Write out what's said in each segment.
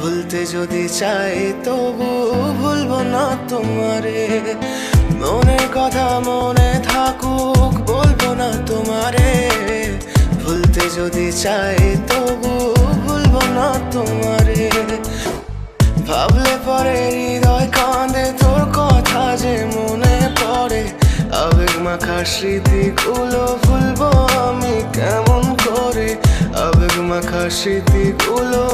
ভুলতে যদি চাই, তবু ভুলবো না তোমারে। মনের কথা মনে থাকুক, বলব না তোমারে। ভুলতে যদি চাই, তবু ভুলবো না তোমারে। ভাবলে পরে হৃদয় কাঁদে, তোর কথা যে মনে পড়ে। আবেগ মাখা স্মৃতিগুলো স্মৃতিগুলো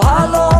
ভুলবো